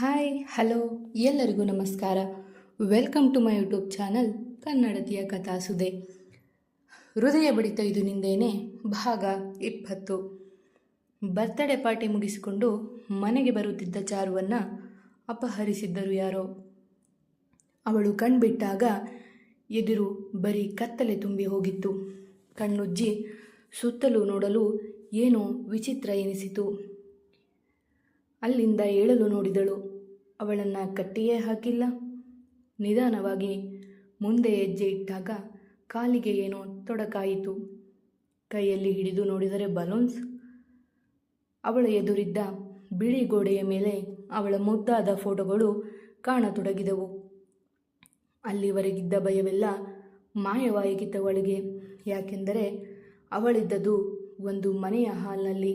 Hi, hello, ಎಲ್ಲರಿಗೂ ನಮಸ್ಕಾರ. Welcome to my YouTube channel ಕನ್ನಡತಿಯ ಕಥಾಸುದೆ ಹೃದಯ ಬಡಿತ ಇದು ನಿಂದೇನೆ ಭಾಗ ಇಪ್ಪತ್ತು. ಬರ್ತ್ಡೇ ಪಾರ್ಟಿ ಮುಗಿಸಿಕೊಂಡು ಮನೆಗೆ ಬರುತ್ತಿದ್ದ ಚಾರುವನ್ನು ಅಪಹರಿಸಿದ್ದರು ಯಾರೋ. ಅವಳು ಕಣ್ಬಿಟ್ಟಾಗ ಎದುರು ಬರೀ ಕತ್ತಲೆ ತುಂಬಿ ಹೋಗಿತ್ತು. ಕಣ್ಣುಜ್ಜಿ ಸುತ್ತಲೂ ನೋಡಲು ಏನೋ ವಿಚಿತ್ರ ಎನಿಸಿತು. ಅಲ್ಲಿಂದ ಏಳಲು ನೋಡಿದಳು. ಅವಳನ್ನು ಕಟ್ಟಿಯೇ ಹಾಕಿಲ್ಲ. ನಿಧಾನವಾಗಿ ಮುಂದೆ ಹೆಜ್ಜೆ ಇಟ್ಟಾಗ ಕಾಲಿಗೆ ಏನೋ ತೊಡಕಾಯಿತು. ಕೈಯಲ್ಲಿ ಹಿಡಿದು ನೋಡಿದರೆ ಬಲೂನ್ಸ್. ಅವಳ ಎದುರಿದ್ದ ಬಿಳಿ ಗೋಡೆಯ ಮೇಲೆ ಅವಳ ಮುದ್ದಾದ ಫೋಟೋಗಳು ಕಾಣತೊಡಗಿದವು. ಅಲ್ಲಿವರೆಗಿದ್ದ ಭಯವೆಲ್ಲ ಮಾಯವಾಗಿತ್ತವಳಿಗೆ ಯಾಕೆಂದರೆ ಅವಳಿದ್ದದು ಒಂದು ಮನೆಯ ಹಾಲ್ನಲ್ಲಿ.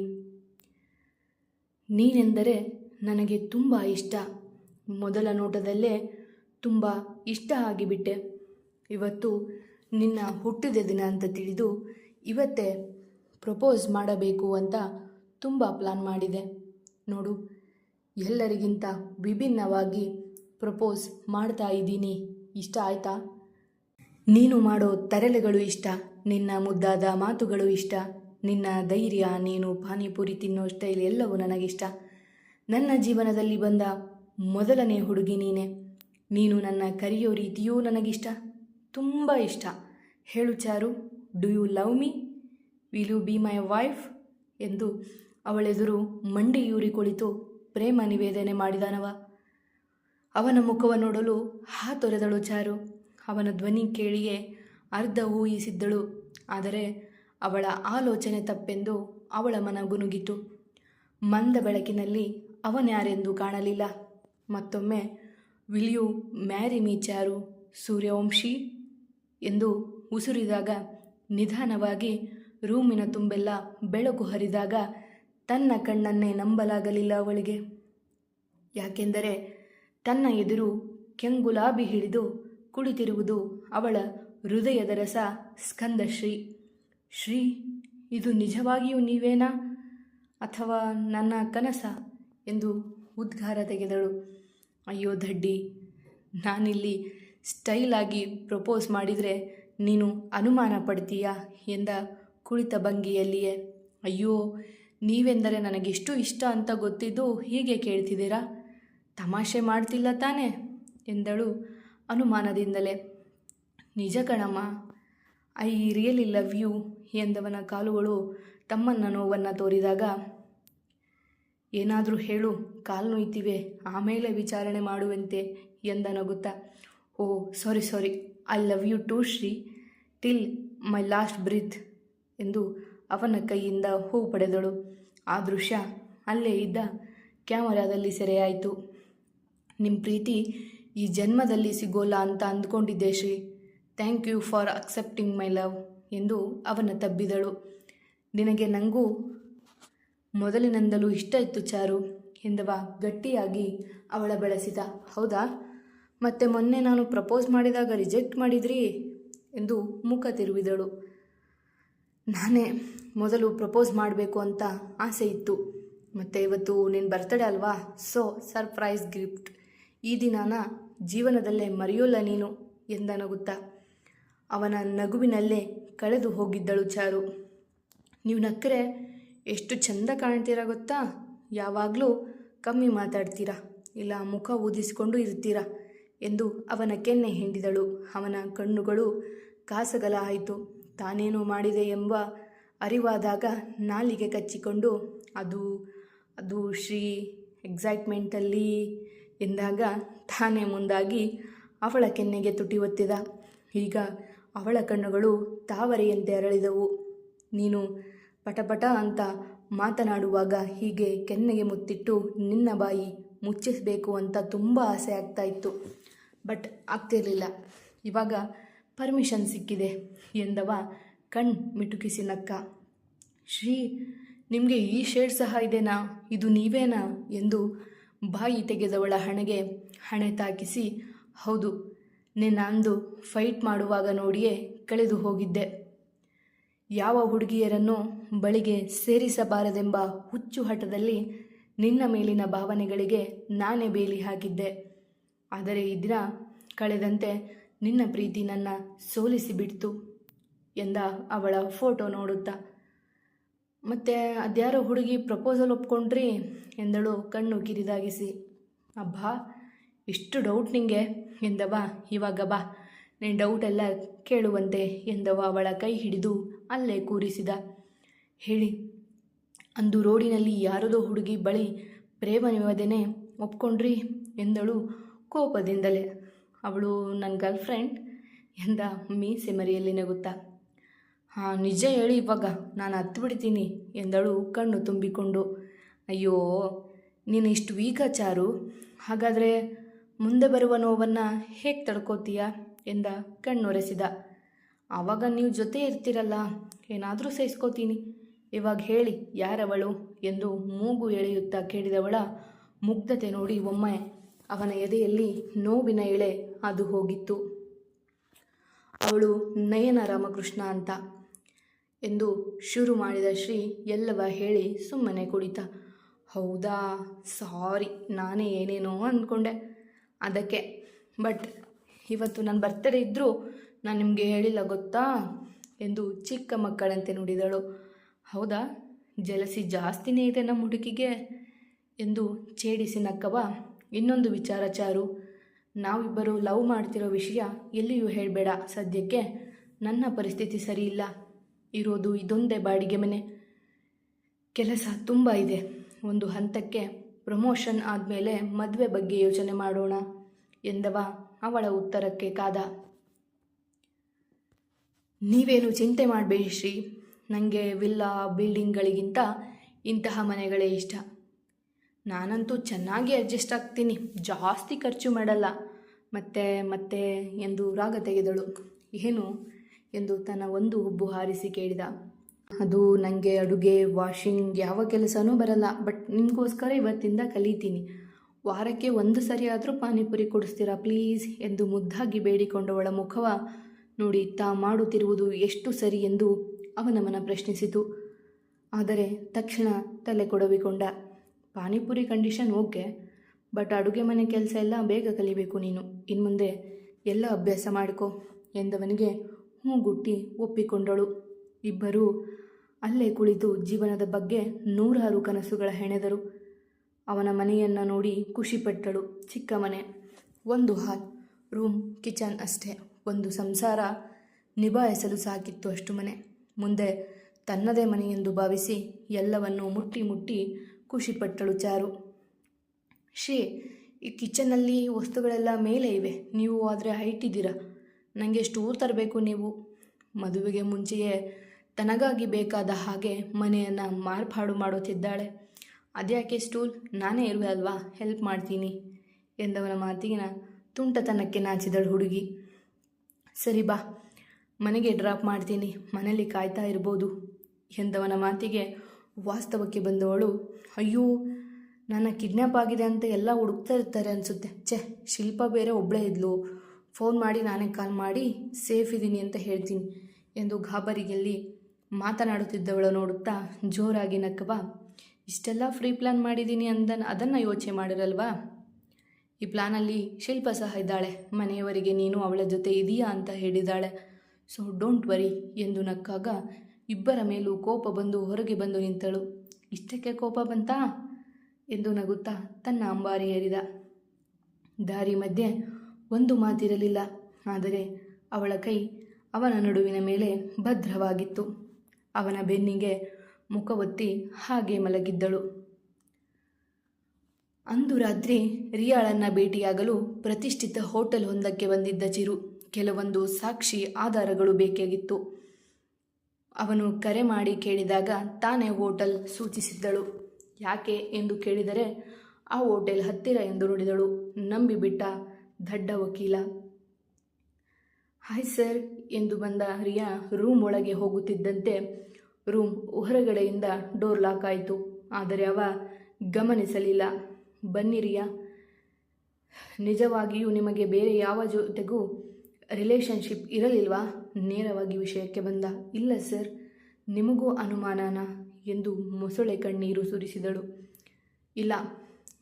ನೀನೆಂದರೆ ನನಗೆ ತುಂಬ ಇಷ್ಟ. ಮೊದಲ ನೋಟದಲ್ಲೇ ತುಂಬ ಇಷ್ಟ ಆಗಿಬಿಟ್ಟೆ. ಇವತ್ತು ನಿನ್ನ ಹುಟ್ಟಿದ ದಿನ ಅಂತ ತಿಳಿದು ಇವತ್ತೇ ಪ್ರಪೋಸ್ ಮಾಡಬೇಕು ಅಂತ ತುಂಬ ಪ್ಲಾನ್ ಮಾಡಿದೆ. ನೋಡು, ಎಲ್ಲರಿಗಿಂತ ವಿಭಿನ್ನವಾಗಿ ಪ್ರಪೋಸ್ ಮಾಡ್ತಾ ಇದ್ದೀನಿ. ಇಷ್ಟ ಆಯ್ತಾ? ನೀನು ಮಾಡೋ ತರಲೆಗಳು ಇಷ್ಟ, ನಿನ್ನ ಮುದ್ದಾದ ಮಾತುಗಳು ಇಷ್ಟ, ನಿನ್ನ ಧೈರ್ಯ, ನೀನು ಪಾನಿಪುರಿ ತಿನ್ನೋ ಸ್ಟೈಲ್ ಎಲ್ಲವೂ ನನಗಿಷ್ಟ. ನನ್ನ ಜೀವನದಲ್ಲಿ ಬಂದ ಮೊದಲನೇ ಹುಡುಗಿ ನೀನೆ. ನೀನು ನನ್ನ ಕರೆಯೋ ರೀತಿಯೂ ನನಗಿಷ್ಟ. ತುಂಬ ಇಷ್ಟ. ಹೇಳು Charu, do you love me? Will you be my wife? ಎಂದು ಅವಳೆದುರು ಮಂಡಿಯೂರಿ ಕುಳಿತು ಪ್ರೇಮ ನಿವೇದನೆ ಮಾಡಿದನವ. ಅವನ ಮುಖವ ನೋಡಲು ಹಾ ತೊರೆದಳು ಚಾರು. ಅವನ ಧ್ವನಿ ಕೇಳಿಯೇ ಅರ್ಧ ಊಹಿಸಿದ್ದಳು. ಆದರೆ ಅವಳ ಆಲೋಚನೆ ತಪ್ಪೆಂದು ಅವಳ ಮನ ಗುನುಗಿತು. ಮಂದ ಬೆಳಕಿನಲ್ಲಿ ಅವನ್ಯಾರೆಂದು ಕಾಣಲಿಲ್ಲ. ಮತ್ತೊಮ್ಮೆ will you marry me Charu Suryavanshi? ಎಂದು ಉಸುರಿದಾಗ, ನಿಧಾನವಾಗಿ ರೂಮಿನ ತುಂಬೆಲ್ಲ ಬೆಳಕು ಹರಿದಾಗ, ತನ್ನ ಕಣ್ಣನ್ನೇ ನಂಬಲಾಗಲಿಲ್ಲ ಅವಳಿಗೆ. ಯಾಕೆಂದರೆ, ತನ್ನ ಎದುರು ಕೆಂಗುಲಾಬಿ ಹಿಡಿದು ಕುಳಿತಿರುವುದು ಅವಳ ಹೃದಯದ ರಸ ಸ್ಕಂದಶ್ರೀ ಶ್ರೀ, ಇದು ನಿಜವಾಗಿಯೂ ನೀವೇನಾ ಅಥವಾ ನನ್ನ ಕನಸ? ಎಂದು ಉದ್ಗಾರ ತೆಗೆದಳು. ಅಯ್ಯೋ ದಡ್ಡಿ, ನಾನಿಲ್ಲಿ ಸ್ಟೈಲಾಗಿ ಪ್ರಪೋಸ್ ಮಾಡಿದರೆ ನೀನು ಅನುಮಾನ ಪಡ್ತೀಯಾ ಎಂದ ಕುಳಿತ ಭಂಗಿಯಲ್ಲಿಯೇ. ಅಯ್ಯೋ, ನೀವೆಂದರೆ ನನಗೆಷ್ಟು ಇಷ್ಟ ಅಂತ ಗೊತ್ತಿದ್ದು ಹೀಗೆ ಕೇಳ್ತಿದ್ದೀರಾ? ತಮಾಷೆ ಮಾಡ್ತಿಲ್ಲ ತಾನೇ ಎಂದಳು ಅನುಮಾನದಿಂದಲೇ. ನಿಜ ಕಣಮ್ಮ, ಐ ರಿಯಲಿ ಲವ್ ಯು ಎಂದವನ ಕಾಲುಗಳು ತಮ್ಮನ್ನ ನೋವನ್ನು ತೋರಿದಾಗ, ಏನಾದರೂ ಹೇಳು. ಕಾಲು ನೋಯ್ತಿವೆ ಆಮೇಲೆ ವಿಚಾರಣೆ ಮಾಡುವಂತೆ ಎಂದ ನಗುತ್ತಾ ಓ sorry sorry I love you too Shri till my last breath ಎಂದು ಅವನ ಕೈಯಿಂದ ಹೂ ಪಡೆದಳು. ಆ ದೃಶ್ಯ ಅಲ್ಲೇ ಇದ್ದ ಕ್ಯಾಮರಾದಲ್ಲಿ ಸೆರೆಯಾಯಿತು. ನಿಮ್ಮ ಪ್ರೀತಿ ಈ ಜನ್ಮದಲ್ಲಿ ಸಿಗೋಲ್ಲ ಅಂತ ಅಂದ್ಕೊಂಡಿದ್ದೆ, Shri. Thank you for accepting my love ಎಂದು ಅವನ ತಬ್ಬಿದಳು. ನಿನಗೆ ನನಗೂ ಮೊದಲಿನಿಂದಲೂ ಇಷ್ಟ ಇತ್ತು, ಚಾರು. ಎಂದವ ಗಟ್ಟಿಯಾಗಿ ಅವಳ ಬಳಸಿದ. ಹೌದಾ? ಮತ್ತೆ ಮೊನ್ನೆ ನಾನು ಪ್ರಪೋಸ್ ಮಾಡಿದಾಗ ರಿಜೆಕ್ಟ್ ಮಾಡಿದ್ರಿ ಎಂದು ಮುಖ ತಿರುವಿದಳು. ನಾನೇ ಮೊದಲು ಪ್ರಪೋಸ್ ಮಾಡಬೇಕು ಅಂತ ಆಸೆ ಇತ್ತು. ಮತ್ತು ಇವತ್ತು ನಿನ್ನ ಬರ್ತಡೇ ಅಲ್ವಾ? ಸೊ ಸರ್ಪ್ರೈಸ್ ಗಿಫ್ಟ್ ಈ ದಿನಾನ ಜೀವನದಲ್ಲೇ ಮರೆಯೋಲ್ಲ ನೀನು ಎಂದ ನಗುತ್ತಾ ಅವನ ನಗುವಿನಲ್ಲೇ ಕಳೆದು ಹೋಗಿದ್ದಳು ಚಾರು. ನೀವು ನಕ್ಕರೆ ಎಷ್ಟು ಚಂದ ಕಾಣ್ತೀರಾ ಗೊತ್ತಾ? ಯಾವಾಗಲೂ ಕಮ್ಮಿ ಮಾತಾಡ್ತೀರಾ? ಇಲ್ಲ ಮುಖ ಊದಿಸಿಕೊಂಡು ಇರ್ತೀರಾ? ಎಂದು ಅವನ ಕೆನ್ನೆ ಹಿಂಡಿದಳು. ಅವನ ಕಣ್ಣುಗಳು ಕಾಸಗಲ ಆಯಿತು. ತಾನೇನು ಮಾಡಿದೆ ಎಂಬ ಅರಿವಾದಾಗ ನಾಲಿಗೆ ಕಚ್ಚಿಕೊಂಡು, ಅದು ಅದು ಶ್ರೀ ಎಕ್ಸೈಟ್ಮೆಂಟಲ್ಲಿ ಎಂದಾಗ ತಾನೇ ಮುಂದಾಗಿ ಅವಳ ಕೆನ್ನೆಗೆ ತುಟಿ ಒತ್ತಿದ. ಈಗ ಅವಳ ಕಣ್ಣುಗಳು ತಾವರೆಯಂತೆ ಅರಳಿದವು. ನೀನು ಪಟಪಟ ಅಂತ ಮಾತನಾಡುವಾಗ ಹೀಗೆ ಕೆನ್ನೆಗೆ ಮುತ್ತಿಟ್ಟು ನಿನ್ನ ಬಾಯಿ ಮುಚ್ಚಿಸಬೇಕು ಅಂತ ತುಂಬ ಆಸೆ ಆಗ್ತಾ ಇತ್ತು. ಬಟ್ ಆಗ್ತಿರಲಿಲ್ಲ. ಇವಾಗ ಪರ್ಮಿಷನ್ ಸಿಕ್ಕಿದೆ ಎಂದವ ಕಣ್ ಮಿಟುಕಿಸಿ ನಕ್ಕ. ಶ್ರೀ, ನಿಮಗೆ ಈ ಶೇಡ್ ಸಹ ಇದೆನಾ? ಇದು ನೀವೇನಾ? ಎಂದು ಬಾಯಿ ತೆಗೆದವಳ ಹಣೆಗೆ ಹಣೆ ತಾಕಿಸಿ, ಹೌದು ನಿನ್ನಂದು ಫೈಟ್ ಮಾಡುವಾಗ ನೋಡಿಯೇ ಕಳೆದು ಹೋಗಿದ್ದೆ. ಯಾವ ಹುಡುಗಿಯರನ್ನು ಬಳಿಗೆ ಸೇರಿಸಬಾರದೆಂಬ ಹುಚ್ಚು ಹಠದಲ್ಲಿ ನಿನ್ನ ಮೇಲಿನ ಭಾವನೆಗಳಿಗೆ ನಾನೇ ಬೇಲಿ ಹಾಕಿದ್ದೆ. ಆದರೆ ಈ ಕಳೆದಂತೆ ನಿನ್ನ ಪ್ರೀತಿ ನನ್ನ ಸೋಲಿಸಿ ಬಿಡ್ತು ಎಂದ ಅವಳ ಫೋಟೋ ನೋಡುತ್ತಾ. ಮತ್ತೆ ಅದ್ಯಾರೋ ಹುಡುಗಿ ಪ್ರಪೋಸಲ್ ಒಪ್ಕೊಂಡ್ರಿ ಎಂದಳು ಕಣ್ಣು ಕಿರಿದಾಗಿಸಿ ಅಬ್ಬಾ, ಇಷ್ಟು ಡೌಟ್ ನಿಂಗೆ ಎಂದವ. ಇವಾಗ ಬಾ, ನೀನು ಡೌಟ್ ಎಲ್ಲ ಕೇಳುವಂತೆ ಎಂದವ ಅವಳ ಕೈ ಹಿಡಿದು ಅಲ್ಲೇ ಕೂರಿಸಿದ. ಹೇಳಿ, ಅಂದು ರೋಡಿನಲ್ಲಿ ಯಾರದೋ ಹುಡುಗಿ ಬಳಿ ಪ್ರೇಮ ನಿವೇದನೆ ಒಪ್ಕೊಂಡ್ರಿ ಎಂದಳು ಕೋಪದಿಂದಲೇ. ಅವಳು ನನ್ನ ಗರ್ಲ್ ಫ್ರೆಂಡ್ ಎಂದ ಮೀಸೆ ಮರಿಯಲ್ಲಿ ನಗುತ್ತಾ. ಹಾಂ, ನಿಜ ಹೇಳಿ ಇವಾಗ, ನಾನು ಹತ್ತು ಬಿಡ್ತೀನಿ ಎಂದಳು ಕಣ್ಣು ತುಂಬಿಕೊಂಡು. ಅಯ್ಯೋ, ನೀನು ಇಷ್ಟು ವೀಕ ಚಾರು. ಹಾಗಾದರೆ ಮುಂದೆ ಬರುವ ನೋವನ್ನು ಹೇಗೆ ತಡ್ಕೋತೀಯ? ಎಂದ ಕಣ್ಣೊರೆಸಿದ. ಆವಾಗ ನೀವು ಜೊತೆ ಇರ್ತೀರಲ್ಲ, ಏನಾದರೂ ಸಹಿಸ್ಕೋತೀನಿ ಇವಾಗ ಹೇಳಿ, ಯಾರವಳು ಎಂದು ಮೂಗು ಎಳೆಯುತ್ತಾ ಕೇಳಿದವಳ ಮುಗ್ಧತೆ ನೋಡಿ ಒಮ್ಮೆ ಅವನ ಎದೆಯಲ್ಲಿ ನೋವಿನ ಎಳೆ ಅದು ಹೋಗಿತ್ತು. ಅವಳು, ನಯನ ರಾಮಕೃಷ್ಣ ಅಂತ ಎಂದು ಶುರು ಮಾಡಿದ ಶ್ರೀ ಎಲ್ಲವ ಹೇಳಿ ಸುಮ್ಮನೆ ಕುಳಿತ. ಹೌದಾ, ಸಾರಿ, ನಾನೇ ಏನೇನೋ ಅಂದ್ಕೊಂಡೆ. ಅದಕ್ಕೆ, ಬಟ್, ಇವತ್ತು ನನ್ನ ಬರ್ತಡೇ ಇದ್ದರೂ ನಾನು ನಿಮಗೆ ಹೇಳಿಲ್ಲ ಗೊತ್ತಾ? ಎಂದು ಚಿಕ್ಕ ಮಕ್ಕಳಂತೆ ನುಡಿದಳು. ಹೌದಾ? ಜಲಸಿ ಜಾಸ್ತಿನೇ ಇದೆ ನಮ್ಮ ಹುಡುಗಿಗೆ? ಎಂದು ಛೇಡಿಸಿ ನಕ್ಕವ. ಇನ್ನೊಂದು ವಿಚಾರ ಚಾರು. ನಾವಿಬ್ಬರು ಲವ್ ಮಾಡ್ತಿರೋ ವಿಷಯ ಎಲ್ಲಿಯೂ ಹೇಳಬೇಡ. ಸದ್ಯಕ್ಕೆ ನನ್ನ ಪರಿಸ್ಥಿತಿ ಸರಿಯಿಲ್ಲ ಇರೋದು ಇದೊಂದೇ ಬಾಡಿಗೆ ಮನೆ. ಕೆಲಸ ತುಂಬ ಇದೆ. ಒಂದು ಹಂತಕ್ಕೆ ಪ್ರಮೋಷನ್ ಆದಮೇಲೆ ಮದುವೆ ಬಗ್ಗೆ ಯೋಚನೆ ಮಾಡೋಣ, ಎಂದವ ಅವಳ ಉತ್ತರಕ್ಕೆ ಕಾದ. ನೀವೇನು ಚಿಂತೆ ಮಾಡಬೇಡಿ ಶ್ರೀ. ನನಗೆ ವಿಲ್ಲಾ ಬಿಲ್ಡಿಂಗ್ಗಳಿಗಿಂತ ಇಂತಹ ಮನೆಗಳೇ ಇಷ್ಟ. ನಾನಂತೂ ಚೆನ್ನಾಗಿ ಅಡ್ಜಸ್ಟ್ ಆಗ್ತೀನಿ. ಜಾಸ್ತಿ ಖರ್ಚು ಮಾಡಲ್ಲ. ಮತ್ತೆ ಮತ್ತೆ ಎಂದು ರಾಗ ತೆಗೆದಳು. ಏನು ಎಂದು ತನ್ನ ಒಂದು ಹುಬ್ಬು ಹಾರಿಸಿ ಕೇಳಿದ. ಅದು ನನಗೆ ಅಡುಗೆ, ವಾಷಿಂಗ್ ಯಾವ ಕೆಲಸನೂ ಬರಲ್ಲ. ಬಟ್ ನಿಮಗೋಸ್ಕರ ಇವತ್ತಿಂದ ಕಲಿತೀನಿ. ವಾರಕ್ಕೆ ಒಂದು ಸರಿಯಾದರೂ ಪಾನಿಪುರಿ ಕೊಡಿಸ್ತೀರಾ ಪ್ಲೀಸ್ ಎಂದು ಮುದ್ದಾಗಿ ಬೇಡಿಕೊಂಡವಳ ಮುಖವ ನೋಡಿ ತಾ ಮಾಡುತ್ತಿರುವುದು ಎಷ್ಟು ಸರಿ ಎಂದು ಅವನ ಮನ ಪ್ರಶ್ನಿಸಿತು. ಆದರೆ ತಕ್ಷಣ ತಲೆ ಕೊಡವಿಕೊಂಡ, ಪಾನಿಪುರಿ ಕಂಡೀಷನ್ ಓಕೆ, ಬಟ್ ಅಡುಗೆ ಮನೆ ಕೆಲಸ ಎಲ್ಲ ಬೇಗ ಕಲಿಬೇಕು ನೀನು. ಇನ್ಮುಂದೆ ಎಲ್ಲ ಅಭ್ಯಾಸ ಮಾಡಿಕೊ, ಎಂದವನಿಗೆ ಹೂಗುಟ್ಟಿ ಒಪ್ಪಿಕೊಂಡಳು. ಇಬ್ಬರೂ ಅಲ್ಲೇ ಕುಳಿತು ಜೀವನದ ಬಗ್ಗೆ ನೂರಾರು ಕನಸುಗಳ ಹೆಣೆದರು. ಅವನ ಮನೆಯನ್ನು ನೋಡಿ ಖುಷಿಪಟ್ಟಳು ಚಿಕ್ಕ ಮನೆ ಒಂದು ಹಾಲ್, ರೂಮ್, ಕಿಚನ್ ಅಷ್ಟೇ. ಒಂದು ಸಂಸಾರ ನಿಭಾಯಿಸಲು ಸಾಕಿತ್ತು ಅಷ್ಟು ಮನೆ. ಮುಂದೆ ತನ್ನದೇ ಮನೆ ಎಂದು ಭಾವಿಸಿ ಎಲ್ಲವನ್ನು ಮುಟ್ಟಿ ಮುಟ್ಟಿ ಖುಷಿಪಟ್ಟಳು ಚಾರು. ಶ್ರೀ, ಈ ಕಿಚನ್ನಲ್ಲಿ ವಸ್ತುಗಳೆಲ್ಲ ಮೇಲೆ ಇವೆ. ನೀವು ಆದರೆ ಹೈಟ್ ಇದ್ದೀರಾ? ನನಗೆ ಸ್ಟೂಲ್ ತರಬೇಕು ನೀವು. ಮದುವೆಗೆ ಮುಂಚೆಯೇ ತನಗಾಗಿ ಬೇಕಾದ ಹಾಗೆ ಮನೆಯನ್ನು ಮಾರ್ಪಾಡು ಮಾಡುತ್ತಿದ್ದಾಳೆ. ಅದ್ಯಾಕೆ ಸ್ಟೂಲ್? ನಾನೇ ಇರುವೆ ಅಲ್ವಾ? ಹೆಲ್ಪ್ ಮಾಡ್ತೀನಿ ಎಂದವನ ಮಾತಿಗಿನ ತುಂಟತನಕ್ಕೆ ನಾಚಿದಳು ಹುಡುಗಿ. ಸರಿ ಬಾ. ಮನೆಗೆ ಡ್ರಾಪ್ ಮಾಡ್ತೀನಿ. ಮನೆಯಲ್ಲಿ ಕಾಯ್ತಾ ಇರ್ಬೋದು ಎಂದವನ ಮಾತಿಗೆ ವಾಸ್ತವಕ್ಕೆ ಬಂದವಳು, ಅಯ್ಯೋ, ನನ್ನ ಕಿಡ್ನ್ಯಾಪ್ ಆಗಿದೆ ಅಂತ ಎಲ್ಲ ಹುಡುಕ್ತಾ ಇರ್ತಾರೆ ಅನಿಸುತ್ತೆ. ಛೆ, ಶಿಲ್ಪ ಬೇರೆ ಒಬ್ಬಳೇ ಇದ್ಲು. ಫೋನ್ ಮಾಡಿ ನಾನೇ ಕಾಲ್ ಮಾಡಿ ಸೇಫ್ ಇದ್ದೀನಿ ಅಂತ ಹೇಳ್ತೀನಿ ಎಂದು ಗಾಬರಿಯಲ್ಲಿ ಮಾತನಾಡುತ್ತಿದ್ದವಳು ನೋಡುತ್ತಾ ಜೋರಾಗಿ ನಕ್ಕವ, ಇಷ್ಟೆಲ್ಲ ಫ್ರೀ ಪ್ಲ್ಯಾನ್ ಮಾಡಿದ್ದೀನಿ ಅಂದ ಅದನ್ನು ಯೋಚನೆ ಮಾಡಿರಲ್ವಾ? ಈ ಪ್ಲಾನಲ್ಲಿ ಶಿಲ್ಪ ಸಹ ಇದ್ದಾಳೆ. ಮನೆಯವರಿಗೆ ನೀನು ಅವಳ ಜೊತೆ ಇದೆಯಾ ಅಂತ ಹೇಳಿದ್ದಾಳೆ. ಸೊ ಡೋಂಟ್ ವರಿ ಎಂದು ನಕ್ಕಾಗ ಇಬ್ಬರ ಮೇಲೂ ಕೋಪ ಬಂದು ಹೊರಗೆ ಬಂದು ನಿಂತಳು. ಇಷ್ಟಕ್ಕೆ ಕೋಪ ಬಂತಾ? ಎಂದು ನಗುತ್ತಾ ತನ್ನ ಅಂಬಾರಿ ಏರಿದ. ದಾರಿ ಮಧ್ಯೆ ಒಂದು ಮಾತಿರಲಿಲ್ಲ. ಆದರೆ ಅವಳ ಕೈ ಅವನ ನಡುವಿನ ಮೇಲೆ ಭದ್ರವಾಗಿತ್ತು. ಅವನ ಬೆನ್ನಿಗೆ ಮುಖ ಒತ್ತಿ ಹಾಗೆ ಮಲಗಿದ್ದಳು. ಅಂದು ರಾತ್ರಿ ರಿಯಾಳನ್ನ ಭೇಟಿಯಾಗಲು ಪ್ರತಿಷ್ಠಿತ ಹೋಟೆಲ್ ಒಂದಕ್ಕೆ ಬಂದಿದ್ದ ಚಿರು ಕೆಲವೊಂದು ಸಾಕ್ಷಿ ಆಧಾರಗಳು ಬೇಕಾಗಿತ್ತು ಅವನು ಕರೆ ಮಾಡಿ ಕೇಳಿದಾಗ ತಾನೇ ಹೋಟೆಲ್ ಸೂಚಿಸಿದ್ದಳು. ಯಾಕೆ ಎಂದು ಕೇಳಿದರೆ ಆ ಹೋಟೆಲ್ ಹತ್ತಿರ ಎಂದು ನುಡಿದಳು ನಂಬಿಬಿಟ್ಟ ದಡ್ಡ ವಕೀಲ. ಹಾಯ್ ಸರ್ ಎಂದು ಬಂದ ರಿಯಾ ರೂಮ್ ಒಳಗೆ ಹೋಗುತ್ತಿದ್ದಂತೆ ರೂಮ್ ಹೊರಗಡೆಯಿಂದ ಡೋರ್ ಲಾಕ್ ಆಯಿತು. ಆದರೆ ಅವ ಗಮನಿಸಲಿಲ್ಲ. ಬನ್ನಿ ರಿಯಾ ನಿಜವಾಗಿಯೂ ನಿಮಗೆ ಬೇರೆ ಯಾವ ಜೊತೆಗೂ ರಿಲೇಷನ್ಶಿಪ್ ಇರಲಿಲ್ವಾ? ನೇರವಾಗಿ ವಿಷಯಕ್ಕೆ ಬಂದ. ಇಲ್ಲ ಸರ್ ನಿಮಗೂ ಅನುಮಾನನ? ಎಂದು ಮೊಸಳೆ ಕಣ್ಣೀರು ಸುರಿಸಿದಳು. ಇಲ್ಲ,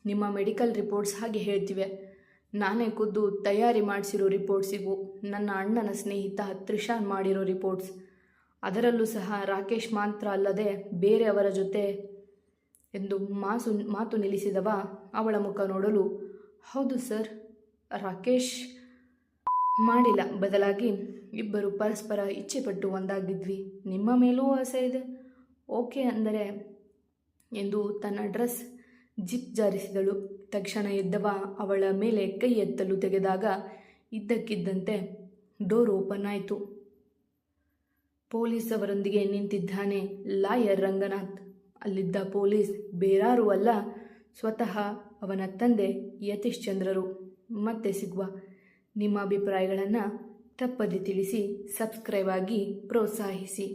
ನಿಮ್ಮ ಮೆಡಿಕಲ್ ರಿಪೋರ್ಟ್ಸ್ ಹಾಗೆ ಹೇಳ್ತಿವೆ. ನಾನೇ ಖುದ್ದು ತಯಾರಿ ಮಾಡಿಸಿರೋ ರಿಪೋರ್ಟ್ಸ್ ಇವು. ನನ್ನ ಅಣ್ಣನ ಸ್ನೇಹಿತ ತ್ರಿಷಾನ್ ಮಾಡಿರೋ ರಿಪೋರ್ಟ್ಸ್ ಅದರಲ್ಲೂ ಸಹ ರಾಕೇಶ್ ಮಾತ್ರ ಅಲ್ಲದೆ ಬೇರೆಯವರ ಜೊತೆ ಎಂದು ಮಾಸು, ಮಾತು ನಿಲ್ಲಿಸಿದವ ಅವಳ ಮುಖ ನೋಡಲು, ಹೌದು ಸರ್, ರಾಕೇಶ್ ಮಾಡಿಲ್ಲ. ಬದಲಾಗಿ ಇಬ್ಬರು ಪರಸ್ಪರ ಇಚ್ಛೆಪಟ್ಟು ಒಂದಾಗಿದ್ವಿ. ನಿಮ್ಮ ಮೇಲೂ ಆಸೆ ಇದೆ. ಓಕೆ ಅಂದರೆ, ಎಂದು ತನ್ನ ಡ್ರೆಸ್ ಜಿಪ್ ಜಾರಿಸಿದಳು. ತಕ್ಷಣ ಎದ್ದವ ಅವಳ ಮೇಲೆ ಕೈ ಎತ್ತಲು ತೆಗೆದಾಗ ಇದ್ದಕ್ಕಿದ್ದಂತೆ ಡೋರ್ ಓಪನ್ ಆಯಿತು. ಪೊಲೀಸ್ ಅವರೊಂದಿಗೆ ನಿಂತಿದ್ದಾನೆ ಲಾಯರ್ ರಂಗನಾಥ್. ಅಲ್ಲಿದ್ದ ಪೊಲೀಸ್ ಬೇರಾರೂ ಅಲ್ಲ, ಸ್ವತಃ ಅವನ ತಂದೆ ಯತೀಶ್ ಚಂದ್ರರು. ಮತ್ತೆ ಸಿಗುವ ನಿಮ್ಮ ಅಭಿಪ್ರಾಯಗಳನ್ನು ತಪ್ಪದೆ ತಿಳಿಸಿ, ಸಬ್ಸ್ಕ್ರೈಬ್ ಆಗಿ ಪ್ರೋತ್ಸಾಹಿಸಿ.